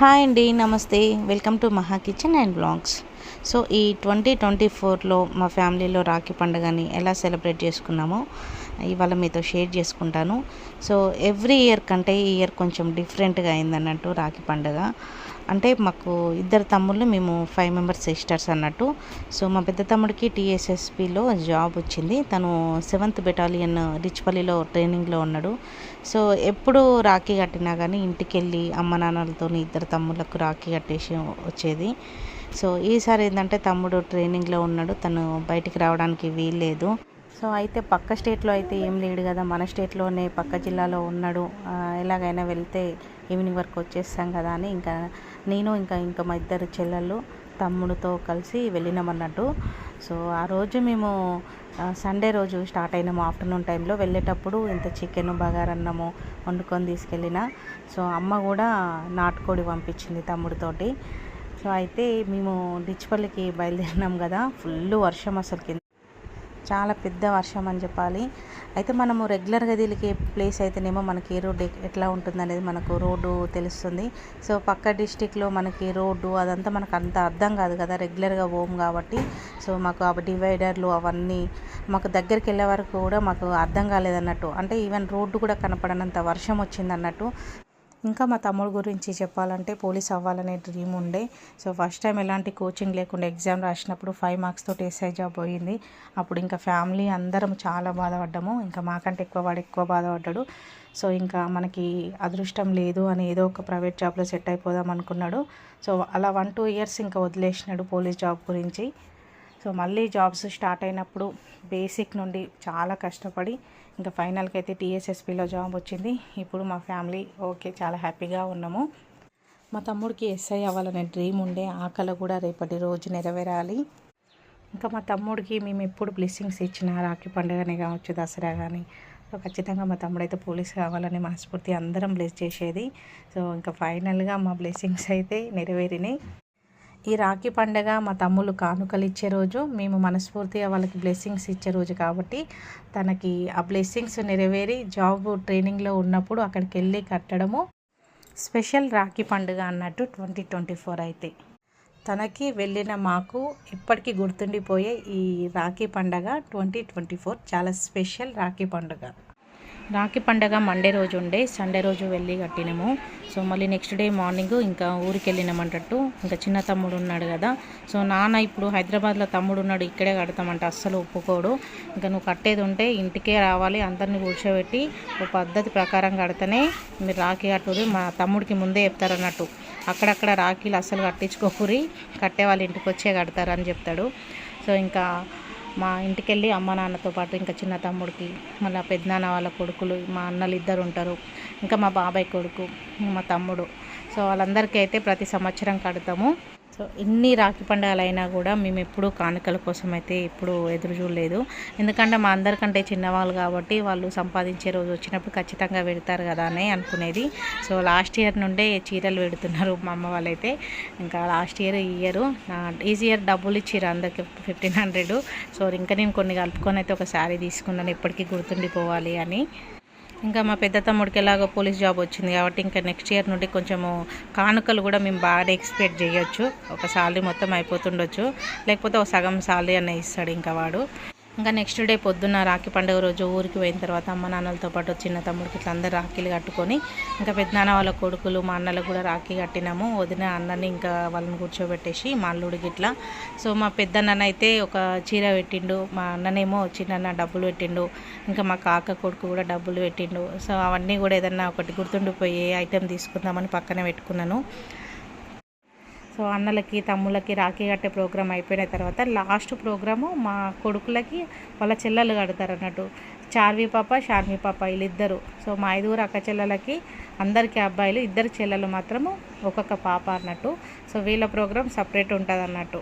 Hi అండి నమస్తే. Welcome to Maha kitchen and blogs so ఈ ట్వంటీ ట్వంటీ ఫోర్లో మా ఫ్యామిలీలో రాఖీ పండుగని ఎలా సెలబ్రేట్ చేసుకున్నామో ఇవాళ మీతో షేర్ చేసుకుంటాను. సో ఎవ్రీ ఇయర్ కంటే ఈ ఇయర్ కొంచెం డిఫరెంట్గా అయిందన్నట్టు రాఖీ పండుగ. అంటే మాకు ఇద్దరు తమ్ముళ్ళు మేము ఫైవ్ మెంబర్స్ సిస్టర్స్ అన్నట్టు. సో మా పెద్ద తమ్ముడికి టీఎస్ఎస్పిలో జాబ్ వచ్చింది. తను సెవెంత్ బెటాలియన్ రిచ్పల్లిలో ట్రైనింగ్లో ఉన్నాడు. సో ఎప్పుడు రాఖీ కట్టినా కానీ ఇంటికి వెళ్ళి అమ్మ నాన్నలతో ఇద్దరు తమ్ముళ్ళకు రాఖీ కట్టేసి వచ్చేది. సో ఈసారి ఏంటంటే తమ్ముడు ట్రైనింగ్లో ఉన్నాడు. తను బయటికి రావడానికి వీల్లేదు. సో అయితే పక్క స్టేట్లో అయితే ఏం లేడు కదా. మన స్టేట్లోనే పక్క జిల్లాలో ఉన్నాడు. ఎలాగైనా వెళ్తే ఈవినింగ్ వరకు వచ్చేస్తాం కదా అని ఇంకా నేను ఇంకా ఇంకా మా ఇద్దరు చెల్లెళ్ళు తమ్ముడితో కలిసి వెళ్ళినామన్నట్టు. సో ఆ రోజు మేము సండే రోజు స్టార్ట్ అయినాము ఆఫ్టర్నూన్ టైంలో. వెళ్ళేటప్పుడు ఇంత చికెన్ బగారన్నము వండుకొని తీసుకెళ్ళిన. సో అమ్మ కూడా నాటుకోడి పంపించింది తమ్ముడితోటి. సో అయితే మేము డిచ్పల్లికి బయలుదేరినాం కదా. ఫుల్ వర్షం అసలు కింద చాలా పెద్ద వర్షం అని చెప్పాలి. అయితే మనము రెగ్యులర్గా దీనికి ప్లేస్ అయితేనేమో మనకి ఏ రోడ్డు ఎట్లా ఉంటుంది అనేది మనకు రోడ్డు తెలుస్తుంది. సో పక్క డిస్టిక్లో మనకి రోడ్డు అదంతా మనకు అంత అర్థం కాదు కదా రెగ్యులర్గా పోము కాబట్టి. సో మాకు ఆ డివైడర్లు అవన్నీ మాకు దగ్గరికి వెళ్ళే వరకు కూడా మాకు అర్థం కాలేదన్నట్టు. అంటే ఈవెన్ రోడ్డు కూడా కనపడనంత వర్షం వచ్చింది అన్నట్టు ఇంకా మా తమ్ముడు గురించి చెప్పాలంటే పోలీస్ అవ్వాలనే డ్రీమ్ ఉండే. సో ఫస్ట్ టైం ఎలాంటి కోచింగ్ లేకుండా ఎగ్జామ్ రాసినప్పుడు ఫైవ్ మార్క్స్ తోటి ఎస్ఐ జాబ్ పోయింది. అప్పుడు ఇంకా ఫ్యామిలీ అందరం చాలా బాధపడ్డాము. ఇంకా మాకంటే ఎక్కువ వాడు ఎక్కువ బాధపడ్డాడు. సో ఇంకా మనకి అదృష్టం లేదు అని ఏదో ఒక ప్రైవేట్ జాబ్లో సెట్ అయిపోదాం అనుకున్నాడు. సో అలా వన్ టూ ఇయర్స్ ఇంకా వదిలేసినాడు పోలీస్ జాబ్ గురించి. సో మళ్ళీ జాబ్స్ స్టార్ట్ అయినప్పుడు బేసిక్ నుండి చాలా కష్టపడి ఇంకా ఫైనల్కి అయితే టీఎస్ఎస్పిలో జాబ్ వచ్చింది. ఇప్పుడు మా ఫ్యామిలీ ఓకే చాలా హ్యాపీగా ఉన్నాము. మా తమ్ముడికి ఎస్ఐ అవ్వాలనే డ్రీమ్ ఉండే. ఆకలి కూడా రేపటి రోజు నెరవేరాలి. ఇంకా మా తమ్ముడికి మేము ఎప్పుడు బ్లెస్సింగ్స్ ఇచ్చిన రాఖీ పండుగనే కావచ్చు దసరా కానీ సో ఖచ్చితంగా మా తమ్ముడైతే పోలీస్ కావాలని మనస్ఫూర్తి అందరం బ్లెస్ చేసేది. సో ఇంకా ఫైనల్గా మా బ్లెస్సింగ్స్ అయితే నెరవేరినాయి. ఈ రాఖీ పండగ మా తమ్ముళ్ళు కానుకలు ఇచ్చే రోజు మేము మనస్ఫూర్తిగా వాళ్ళకి బ్లెస్సింగ్స్ ఇచ్చే రోజు కాబట్టి తనకి ఆ బ్లెస్సింగ్స్ నెరవేరి జాబ్ ట్రైనింగ్లో ఉన్నప్పుడు అక్కడికి వెళ్ళి కట్టడము. స్పెషల్ రాఖీ పండుగ అన్నట్టు ట్వంటీ ట్వంటీ ఫోర్ అయితే. తనకి వెళ్ళిన మాకు ఇప్పటికీ గుర్తుండిపోయే ఈ రాఖీ పండగ ట్వంటీ ట్వంటీ ఫోర్ చాలా స్పెషల్ రాఖీ పండుగ. రాఖీ పండగ మండే రోజు ఉండే సండే రోజు వెళ్ళి కట్టినాము. సో మళ్ళీ నెక్స్ట్ డే మార్నింగ్ ఇంకా ఊరికి వెళ్ళినామంటట్టు ఇంకా చిన్న తమ్ముడు ఉన్నాడు కదా. సో నాన్న ఇప్పుడు హైదరాబాద్లో తమ్ముడు ఉన్నాడు ఇక్కడే కడతామంట అస్సలు ఒప్పుకోడు. ఇంకా నువ్వు కట్టేది ఉంటే ఇంటికే రావాలి అందరిని కూర్చోబెట్టి ఒక పద్ధతి ప్రకారం కడితేనే మీరు రాఖీ కట్టుడు మా తమ్ముడికి ముందే చెప్తారన్నట్టు అక్కడక్కడ రాఖీలు అస్సలు కట్టించుకోకూరి కట్టే వాళ్ళ ఇంటికి వచ్చే కడతారని చెప్తాడు. సో ఇంకా మా ఇంటికి వెళ్ళి అమ్మ నాన్నతో పాటు ఇంకా చిన్న తమ్ముడికి మళ్ళీ పెద్దనాన్న వాళ్ళ కొడుకులు మా అన్నలు ఇద్దరు ఉంటారు. ఇంకా మా బాబాయ్ కొడుకు మా తమ్ముడు. సో వాళ్ళందరికీ అయితే ప్రతి సంవత్సరం కడతాము. సో ఎన్ని రాఖీ పండుగలు అయినా కూడా మేము ఎప్పుడూ కానుకల కోసం అయితే ఎప్పుడు ఎదురు చూడలేదు. ఎందుకంటే మా అందరికంటే చిన్నవాళ్ళు కాబట్టి వాళ్ళు సంపాదించే రోజు వచ్చినప్పుడు ఖచ్చితంగా పెడతారు కదా అని అనుకునేది. సో లాస్ట్ ఇయర్ నుండే చీరలు పెడుతున్నారు మా అమ్మ వాళ్ళైతే. ఇంకా లాస్ట్ ఇయర్ ఈ ఇయర్ ఈజీ ఇయర్ డబ్బులు ఇచ్చారు అందరికి ఫిఫ్టీన్ హండ్రెడ్. సో ఇంకా నేను కొన్ని కలుపుకొని అయితే ఒక శారీ తీసుకున్నాను ఎప్పటికీ గుర్తుండిపోవాలి అని. ఇంకా మా పెద్ద తమ్ముడికి ఎలాగో పోలీస్ జాబ్ వచ్చింది కాబట్టి ఇంకా నెక్స్ట్ ఇయర్ నుండి కొంచెము కానుకలు కూడా మేము బాగా ఎక్స్పెక్ట్ చేయొచ్చు. ఒక శాలరీ మొత్తం అయిపోతుండొచ్చు. లేకపోతే ఒక సగం శాలరీ అనే ఇస్తాడు ఇంకా వాడు. ఇంకా నెక్స్ట్ డే పొద్దున్న రాఖీ పండుగ రోజు ఊరికి పోయిన తర్వాత అమ్మ నాన్నలతో పాటు చిన్న తమ్ముడికి ఇట్లా అందరు రాఖీలు కట్టుకొని ఇంకా పెద్దనాన్న వాళ్ళ కొడుకులు మా అన్నలకు కూడా రాఖీ కట్టినాము. వదిన అన్నని ఇంకా వాళ్ళని కూర్చోబెట్టేసి మా అల్లుడికి ఇట్లా. సో మా పెద్దన్న అయితే ఒక చీర పెట్టిండు మా అన్ననేమో చిన్న డబ్బులు పెట్టిండు ఇంకా మా కాక కొడుకు కూడా డబ్బులు పెట్టిండు. సో అవన్నీ కూడా ఏదన్నా ఒకటి గుర్తుండిపోయే ఐటెం తీసుకుందామని పక్కనే పెట్టుకున్నాను. సో అన్నలకి తమ్ముళ్ళకి రాఖీ కట్టే ప్రోగ్రామ్ అయిపోయిన తర్వాత లాస్ట్ ప్రోగ్రాము మా కొడుకులకి వాళ్ళ చెల్లెలు కడతారు అన్నట్టు. చార్వి పాప షార్మి పాప వీళ్ళిద్దరు. సో మా ఐదుగురు అక్క చెల్లెలకి అందరికీ అబ్బాయిలు ఇద్దరు చెల్లెలు మాత్రము ఒక్కొక్క పాప అన్నట్టు. సో వీళ్ళ ప్రోగ్రామ్ సపరేట్ ఉంటుంది అన్నట్టు.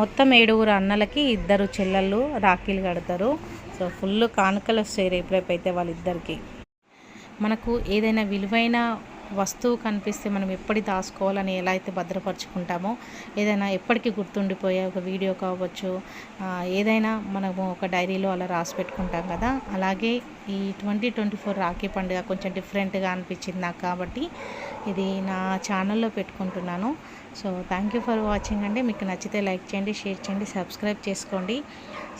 మొత్తం ఏడుగురు అన్నలకి ఇద్దరు చెల్లెళ్ళు రాఖీలు కడతారు. సో ఫుల్ కానుకలు వస్తాయి రేపు రేపు అయితే వాళ్ళిద్దరికి. మనకు ఏదైనా విలువైన వస్తువు కనిపిస్తే మనం ఎప్పటి దాచుకోవాలని ఎలా అయితే భద్రపరుచుకుంటామో ఏదైనా ఎప్పటికీ గుర్తుండిపోయే ఒక వీడియో కావచ్చు ఏదైనా మనము ఒక డైరీలో అలా రాసి పెట్టుకుంటాం కదా అలాగే ఈ ట్వంటీ ట్వంటీ ఫోర్ రాఖీ పండుగ కొంచెం డిఫరెంట్గా అనిపించింది నాకు కాబట్టి ఇది నా ఛానల్లో పెట్టుకుంటున్నాను. So thank you for watching అండి. మీకు నచ్చితే లైక్ చేయండి షేర్ చేయండి సబ్స్క్రైబ్ చేసుకోండి.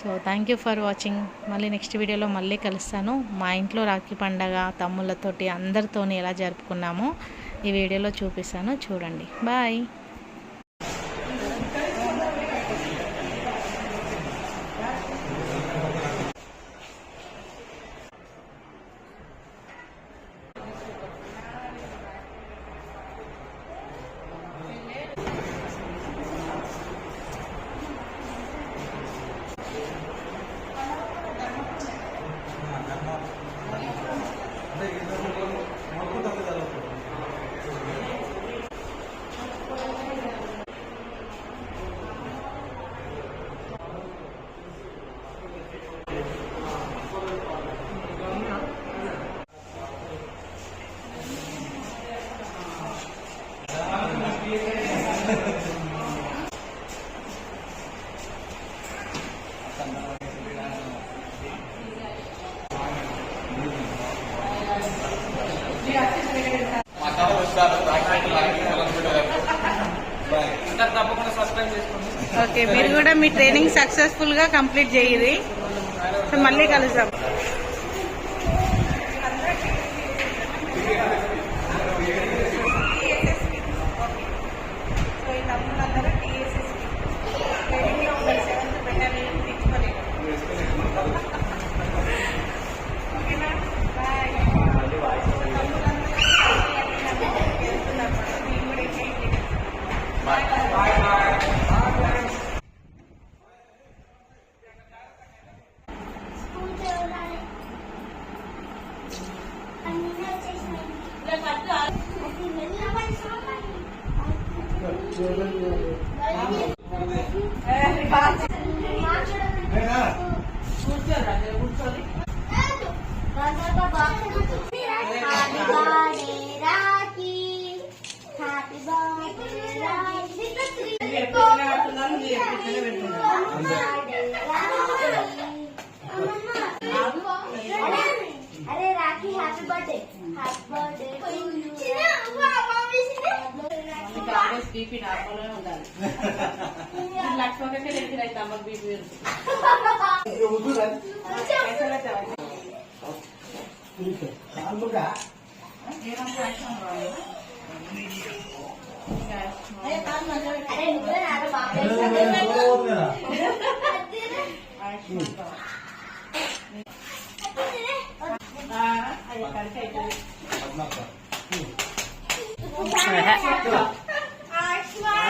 So thank you for watching. మళ్ళీ నెక్స్ట్ వీడియోలో మళ్ళీ కలుస్తాను. మా ఇంట్లో రాఖీ పండగ తమ్ముళ్ళతోటి అందరితోని ఎలా జరుపుకున్నామో ఈ వీడియోలో చూపిస్తాను. చూడండి. బాయ్. ఓకే మీరు కూడా మీ ట్రైనింగ్ సక్సెస్ఫుల్గా కంప్లీట్ చేయండి సో మళ్ళీ కలుద్దాం. అరే Rakhi happy birthday happy birthday BP నార్మల్గా ఉండాలి. లక్ష్మణకే లేదు రైతు అమ్మ బీపీ పెరుగుతుంది. అరే నువ్వే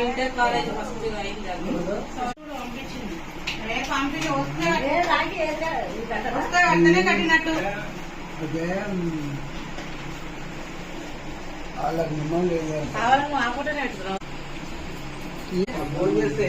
ఇంటర్ కాలేజ్ ఫస్ట్ రేపు పంపించి వస్తే వస్తే వెంటనే కట్టినట్టు వాళ్ళకి మిమ్మల్ని కావాలని ఆకుండా ఫోన్ చేస్తే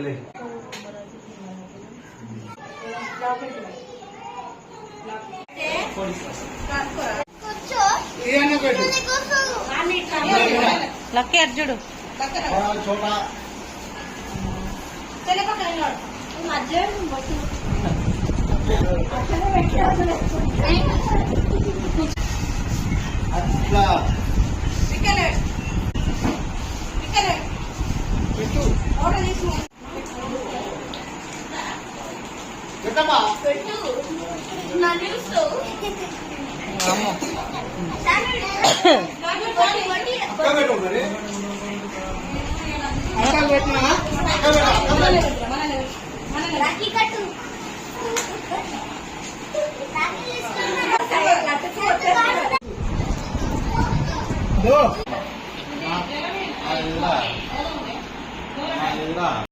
లేదు డిలే కూర్చో ఏదైనా పెట్టు కూర్చో లక్కీ అర్జుడు చోట మధ్య పెట్టు